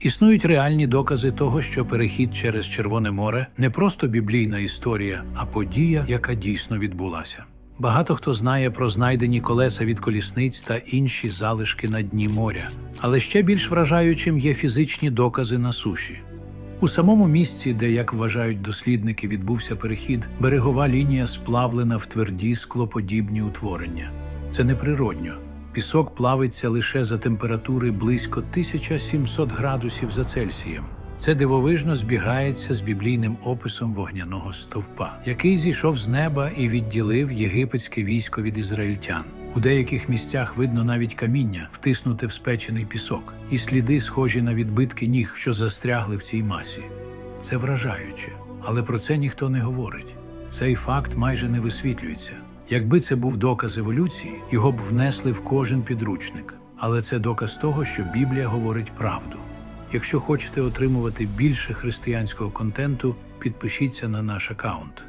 Існують реальні докази того, що перехід через Червоне море не просто біблійна історія, а подія, яка дійсно відбулася. Багато хто знає про знайдені колеса від колісниць та інші залишки на дні моря, але ще більш вражаючим є фізичні докази на суші. У самому місці, де, як вважають дослідники, відбувся перехід, берегова лінія сплавлена в тверді склоподібні утворення. Це неприродньо. Пісок плавиться лише за температури близько 1700 градусів за Цельсієм. Це дивовижно збігається з біблійним описом вогняного стовпа, який зійшов з неба і відділив єгипетське військо від ізраїльтян. У деяких місцях видно навіть каміння, втиснуте в спечений пісок, і сліди, схожі на відбитки ніг, що застрягли в цій масі. Це вражаюче, але про це ніхто не говорить. Цей факт майже не висвітлюється. Якби це був доказ еволюції, його б внесли в кожен підручник. Але це доказ того, що Біблія говорить правду. Якщо хочете отримувати більше християнського контенту, підпишіться на наш аккаунт.